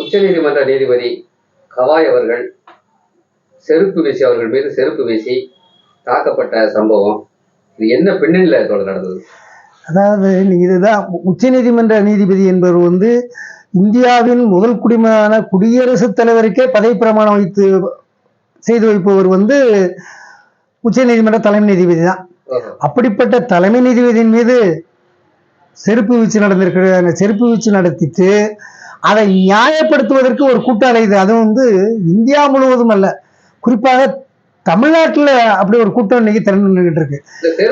உச்சநீதிமன்ற நீதிபதி கவாய் அவர்கள் செருப்பு வீசி அவர்கள் மீது செருப்பு வீசி தாக்கப்பட்ட சம்பவம். இது என்ன பின்னணியில தொடர் நடந்தது? அதாவது இதுதான் உச்சநீதிமன்ற நீதிபதி என்பவர் வந்து இந்தியாவின் முதல் குடிமகனான குடியரசுத் தலைவருக்கே பதவி பிரமாணம் வைத்து செய்து வைப்பவர் வந்து உச்சநீதிமன்ற தலைமை நீதிபதி தான். அப்படிப்பட்ட தலைமை நீதிபதியின் மீது செருப்பு வீச்சு நடந்திருக்கிற அந்த செருப்பு வீச்சு நடத்திட்டு அதை நியாயப்படுத்துவதற்கு ஒரு கூட்டாளி இது. அதுவும் வந்து இந்தியா முழுவதும் அல்ல. குறிப்பாக தமிழ்நாட்டில் அப்படி ஒரு கூட்டம் இன்னைக்கு நின்றுகிட்டு இருக்கு.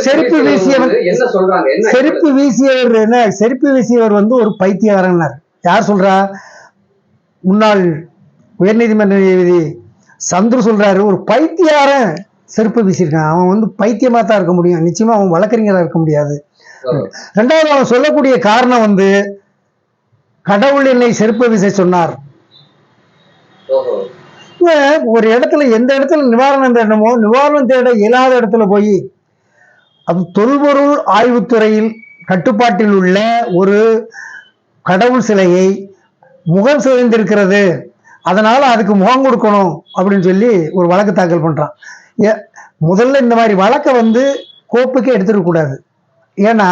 செருப்பு வீசியவர் என்ன சொல்றாங்க? செருப்பு வீசியவர் என்ன? செருப்பு வீசியவர் வந்து ஒரு பைத்தியக்காரன்னார் யார் சொல்றா? முன்னாள் உயர்நீதிமன்ற நீதிபதி சந்துரு சொல்றாரு ஒரு பைத்தியாரன் செருப்பு வீசியிருக்கான். அவன் வந்து பைத்தியமா தான் இருக்க முடியும். நிச்சயமா அவன் வழக்கறிஞராக இருக்க முடியாது. ரெண்டாவது அவன் சொல்லக்கூடிய காரணம் வந்து கடவுள் என்னை செருப்பு வீச சொன்னார். ஒரு இடத்துல எந்த இடத்துல நிவாரணம் தேடணுமோ நிவாரணம் தேட இயலாத இடத்துல போய் அது தொல்பொருள் ஆய்வுத்துறையில் கட்டுப்பாட்டில் உள்ள ஒரு கடவுள் சிலையை முகம் சிதைந்திருக்கிறது அதனால அதுக்கு முகம் கொடுக்கணும் அப்படின்னு சொல்லி ஒரு வழக்கு தாக்கல் பண்றான். ஏ- முதல்ல இந்த மாதிரி வழக்கை வந்து கோப்புக்கே எடுத்துக்க ஏன்னா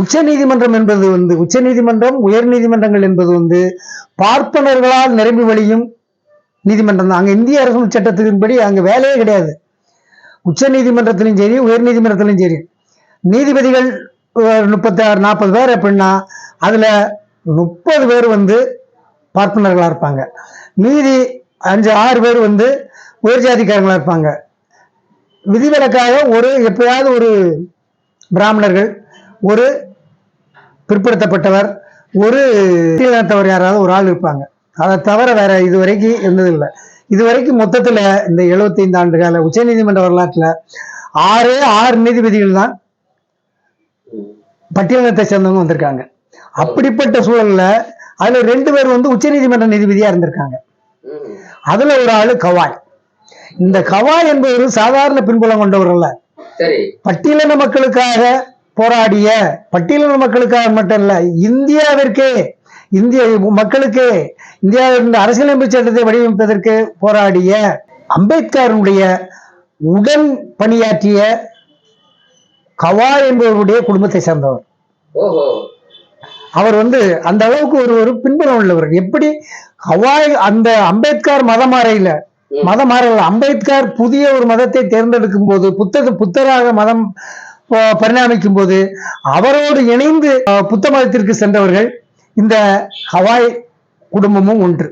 உச்ச நீதிமன்றம் என்பது வந்து உச்ச நீதிமன்றம் உயர் நீதிமன்றங்கள் என்பது வந்து பார்ப்பனர்களால் நிரம்பி வழியும் நீதிமன்றம் தான். அங்கே இந்திய அரசு சட்டத்தின்படி அங்கே வேலையே கிடையாது. உச்ச நீதிமன்றத்திலும் சரி உயர் நீதிமன்றத்திலும் சரி. நீதிபதிகள் முப்பத்தி ஆறு நாற்பது பேர் அப்படின்னா அதில் முப்பது பேர் வந்து பார்ப்பனர்களாக இருப்பாங்க. மீதி அஞ்சு ஆறு பேர் வந்து உயர் ஜாதிக்காரங்களா இருப்பாங்க. விதிவிலக்காக ஒரு எப்பயாவது ஒரு பிராமணர்கள் ஒரு பிற்படுத்தப்பட்டவர் ஒரு இனத்தவர் யாராவது ஒரு ஆள் இருப்பாங்க. அதை தவிர வேற இது வரைக்கும் இருந்ததில்லை. இது வரைக்கும் மொத்தத்தில் இந்த 75 ஆண்டு கால உச்சநீதிமன்ற வரலாற்றில் ஆறே ஆறு நீதிபதிகள் தான் பட்டியலினத்தை சேர்ந்தவங்க வந்திருக்காங்க. அப்படிப்பட்ட சூழல்ல அதுல ரெண்டு பேர் வந்து உச்சநீதிமன்ற நீதிபதியா இருந்திருக்காங்க. அதுல ஒரு ஆளு கவாய். இந்த கவாய் என்பவர் சாதாரண பின்புலம் கொண்டவர் அல்ல பட்டியலின மக்களுக்காக போராடிய பட்டியலின மக்களுக்காக மட்டும் இல்ல இந்தியாவிற்கே இந்திய மக்களுக்கு இந்தியாவின் அரசியலமைப்பு சட்டத்தை வடிவமைப்பதற்கு போராடிய அம்பேத்கருடைய உடன் பணியாற்றிய கவா என்பவருடைய குடும்பத்தை சேர்ந்தவர். அவர் வந்து அந்த அளவுக்கு ஒரு ஒரு பின்புலம் உள்ளவர். எப்படி ஹவாய் அந்த அம்பேத்கர் மதம் மாறையில மதம் மாறல அம்பேத்கர் புதிய ஒரு மதத்தை தேர்ந்தெடுக்கும் போது புத்தக புத்தராக மதம் பரிணாமிக்கும் போது அவரோடு இணைந்து புத்த மதத்திற்கு சென்றவர்கள் இந்த ஹவாய் குடும்பமும் ஒன்று.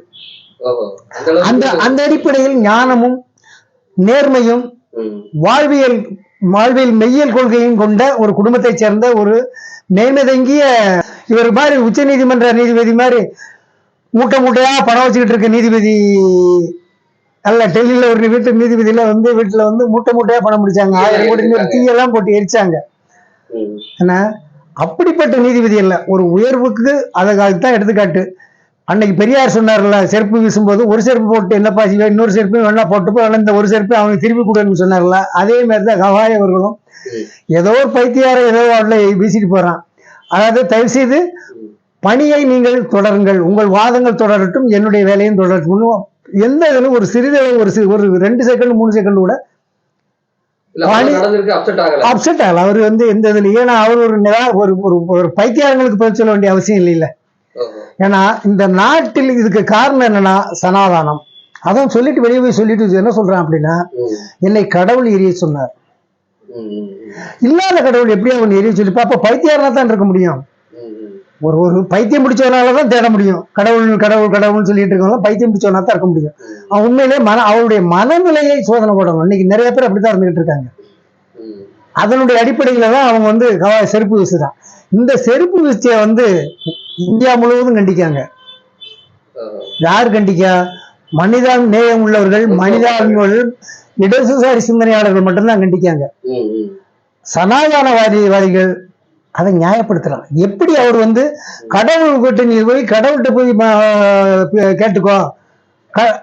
அந்த அந்த அடிப்படையில் ஞானமும் நேர்மையும். வாழ்வியல் வாழ்வியல் மெய்யியல் கொள்கையும் கொண்ட ஒரு குடும்பத்தைச் சேர்ந்த ஒரு மேன்மதங்கிய இவர் மாதிரி உச்ச நீதிமன்ற நீதிபதி மாதிரி மூட்டை மூட்டையா பணம் வச்சுக்கிட்டு இருக்க நீதிபதி அல்ல டெல்லியில ஒரு வீட்டு நீதிபதியில வந்து வீட்டுல வந்து மூட்டை மூட்டையா பணம் பிடிச்சாங்க. ஆயிரம் கோடி தீயெல்லாம் போட்டு எரிச்சாங்க. என்ன அப்படிப்பட்ட நீதிபதி அல்ல. ஒரு உயர்வுக்கு அதை அதுதான் எடுத்துக்காட்டு. அன்னைக்கு பெரியார் சொன்னார்ல செருப்பு வீசும்போது ஒரு செருப்பு போட்டு என்னப்பா செய்வ? இன்னொரு செருப்பு வேணா போட்டு போ இல்ல இந்த ஒரு செருப்பு அவனுக்கு திருப்பி கொடுன்னு சொன்னார்ல. அதே மாதிரி தான் கவாய் அவர்களும். ஏதோ ஒரு பைத்தியார ஏதோ அவளை வீசிட்டு போறான். அதாவது தயவு செய்து பணியை நீங்கள் தொடருங்கள். உங்கள் வாதங்கள் தொடரட்டும் என்னுடைய வேலையும் தொடரட்டும். எந்த இதிலும் ஒரு சிறிதளவு ஒரு ஒரு ரெண்டு செகண்ட் மூணு செகண்ட் கூட இல்ல அப்செட் ஆகல. அவர் வந்து எந்த இதுல ஏன்னா அவர் ஒரு ஒரு ஒரு பைத்தியாரங்களுக்கு பதில் சொல்ல வேண்டிய அவசியம் இல்லை ஓஹோ ஏன்னா இந்த நாட்டில் இதுக்கு காரணம் என்னன்னா சனாதானம். அதான் சொல்லிட்டு வெளியே போய் சொல்லிட்டு என்ன சொல்றான் அப்படின்னா. என்னை கடவுள் எரிய சொன்னார். இல்லாத கடவுள் எப்படி அவன் எரிய சொல்லிப்பா. அப்ப பைத்தியாரனா தான் இருக்க முடியும். ஒரு ஒரு பைத்தியம் பிடிச்சவனால தான் தேட முடியும். கடவுள் கடவுள் கடவுள்னு சொல்லிட்டு இருக்கவங்க பைத்தியம் பிடிச்சவனா தான் இருக்க முடியும். அவன் உண்மையிலே மன அவருடைய மனநிலையை சோதனை போடணும். இன்னைக்கு நிறைய பேர் அப்படித்தான் இருந்துகிட்டு இருக்காங்க. அதனுடைய அடிப்படையில தான் அவங்க வந்து செருப்பு வீசுறான். இந்த செருப்பு வீழ்ச்சியை வந்து இந்தியா முழுவதும் கண்டிக்காங்க. யார் கண்டிக்கா? மனிதா நேயம் உள்ளவர்கள் மனிதாபிமானிகள் இடதுசாரி சிந்தனையாளர்கள் மட்டும்தான் கண்டிக்காங்க. சனாதனவாதிவாதிகள் அதை நியாயப்படுத்தலாம். எப்படி அவர் வந்து கடவுள் கிட்ட நீ போய் கடவுள்கிட்ட போய் கேட்டுக்கோ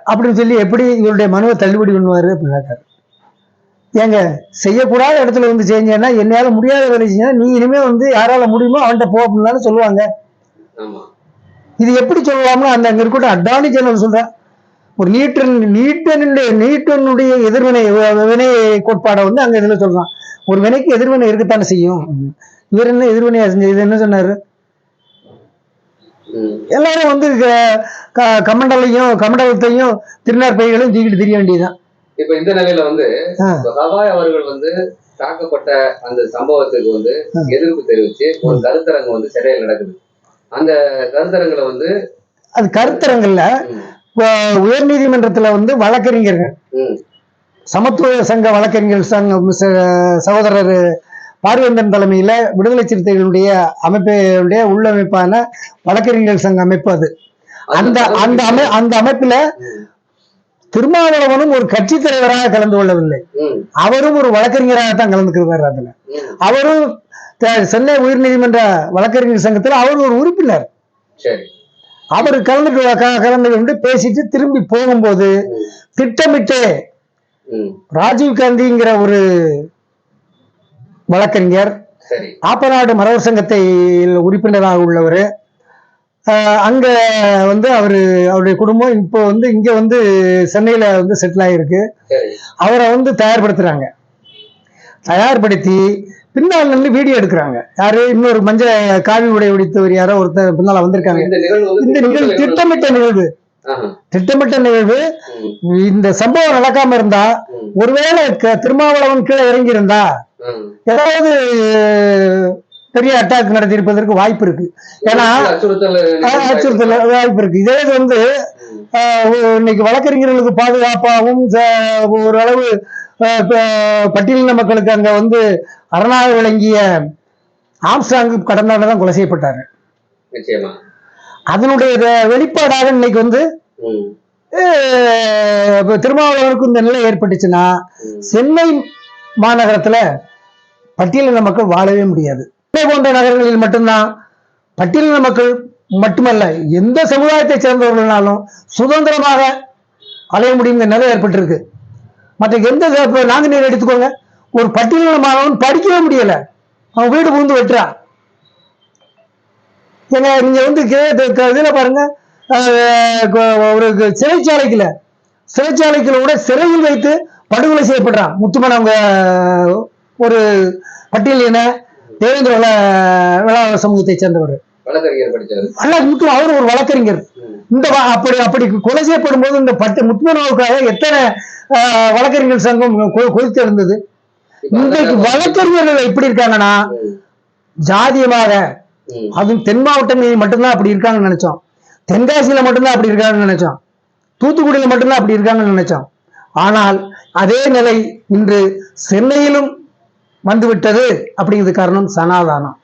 அப்படின்னு சொல்லி எப்படி இவருடைய மனுவை தள்ளுபடி பண்ணுவாரு அப்படின்னு கேட்டாரு. ஏங்க செய்யக்கூடாத இடத்துல வந்து செஞ்சேன்னா என்னால முடியாத வேலை செஞ்சா நீ இனிமே வந்து யாரால முடியுமோ அவன்கிட்ட போ அப்படின்னு சொல்லுவாங்க. இது எப்படி சொல்லலாம்னா அந்த அங்க இருக்கட்டும் அட்டார்னி ஜெனரல் சொல்றேன் ஒரு நீட்டன் நீட்டனுடைய நீட்டனுடைய எதிர்வினை வினை கோட்பாடை வந்து அங்க இதுல சொல்றான். ஒரு வினைக்கு எதிர்வினை இருக்கத்தானே செய்யும். இவர் என்ன எதிர்வினையா செஞ்சது இது என்ன சொன்னாரு. எல்லாரும் வந்து கமண்டலையும் கமண்டலத்தையும் திருநார் பைகளையும் தூக்கிட்டு தெரிய வேண்டியதுதான். இப்ப இந்த நிலையில வந்து ஹவாய் அவர்கள் வந்து தாக்கப்பட்ட அந்த சம்பவத்துக்கு வந்து. எதிர்ப்பு தெரிவிச்சு ஒரு கருத்தரங்கு வந்து சிறையில் நடக்குது. அந்த கருத்தரங்குல வந்து அது கருத்தரங்கல்ல உயர் நீதிமன்றத்துல வந்து வழக்கறிஞர்கள். சமத்துவ சங்க வழக்கறிஞர் சங்கம் ச- சகோதரர் பார்வேந்தன் தலைமையில விடுதலை சிறுத்தைகளுடைய அமைப்பினுடைய உள்ளமைப்பான வழக்கறிஞர் சங்க அமைப்பு அது. அந்த அந்த அமை அந்த அமைப்புல திருமாவளவனும் ஒரு கட்சி தலைவராக கலந்து கொள்ளவில்லை. அவரும் ஒரு வழக்கறிஞராக தான் கலந்துக்கிறார் அதுல. அவரும் சென்னை உயர்நீதிமன்ற வழக்கறிஞர் சங்கத்துல அவர் ஒரு உறுப்பினர். அவர் கலந்து க- கலந்து கொண்டு பேசிட்டு திரும்பி போகும்போது திட்டமிட்டு ராஜீவ் காந்திங்கிற ஒரு வழக்கறிஞர். ஆப்பநாடு மரவர் சங்கத்தில் உறுப்பினராக உள்ளவர். அங்க வந்து அவரு அவருடைய குடும்பம் இப்போ வந்து இங்க வந்து சென்னையில வந்து செட்டில் ஆகிருக்கு அவரை வந்து தயார்படுத்துறாங்க. தயார்படுத்தி பின்னால் நின்று வீடியோ எடுக்கிறாங்க. யாரு? இன்னொரு மஞ்சள் காவி உடை உடித்தவர் யாரோ ஒருத்தர் பின்னால வந்திருக்காங்க. இந்த நிகழ்வு திட்டமிட்ட நிகழ்வு. திட்டமிட்ட நிகழ்வு. இந்த சம்பவம் நடக்காம இருந்தா ஒருவேளை திருமாவளவன் கீழே இறங்கி இருந்தா. ஏதாவது பெரிய அட்டாக் நடத்தியிருப்பதற்கு வாய்ப்பு இருக்கு. ஏன்னா அச்சுறுத்தல் வாய்ப்பு இருக்கு. இதே இது வந்து இன்னைக்கு வழக்கறிஞர்களுக்கு பாதுகாப்பாகவும் ஓரளவு பட்டியலின மக்களுக்கு அங்க வந்து அரணாக விளங்கிய ஆம்ஸ்டாங் கடந்த தான் கொலை செய்யப்பட்டாரு. அதனுடைய வெளிப்பாடாக இன்னைக்கு வந்து திருமாவளவனுக்கு இந்த நிலை ஏற்பட்டுச்சுன்னா. சென்னை மாநகரத்தில் பட்டியலின மக்கள் வாழவே முடியாது. சென்னை போன்ற நகரங்களில் மட்டும்தான் பட்டியலின மக்கள் மட்டுமல்ல எந்த சமுதாயத்தை சேர்ந்தவர்களாலும் சுதந்திரமாக அலைய முடியுங்கிற நிலை ஏற்பட்டிருக்கு. மற்ற எந்த இப்ப எடுத்துக்கோங்க ஒரு பட்டியலின மாணவன் படிக்கவே முடியல. அவன் வீடு புகுந்து வெட்டுறான் ஏங்க நீங்க வந்து இதில் பாருங்க ஒரு சிறைச்சாலைக்குல சிறைச்சாலைக்குள்ள கூட சிறையில் வைத்து படுகொலை செய்யப்படுறான். முத்துமன் அவங்க ஒரு பட்டியலின தேவேந்திர விழா விழா சமூகத்தை சேர்ந்தவர். வழக்கறிஞர் முத்து அவர் ஒரு வழக்கறிஞர். இந்த அப்படி அப்படி கொலை செய்யப்படும் போது இந்த பட்டு முத்துமனவுக்காக எத்தனை வழக்கறிஞர் சங்கம் கொதித்து இருந்தது இன்றைக்கு வழக்கறிஞர்கள் எப்படி இருக்காங்கன்னா ஜாதியமாக அதுவும் தென் மாவட்டங்களில் மட்டும்தான் அப்படி இருக்காங்கன்னு நினைச்சோம். தென்காசியில மட்டும்தான் அப்படி இருக்காங்கன்னு நினைச்சோம். தூத்துக்குடியில மட்டும்தான் அப்படி இருக்காங்கன்னு நினைச்சோம். ஆனால் அதே நிலை இன்று சென்னையிலும் வந்துவிட்டது அப்படிங்கிறது காரணம் சனாதானம்.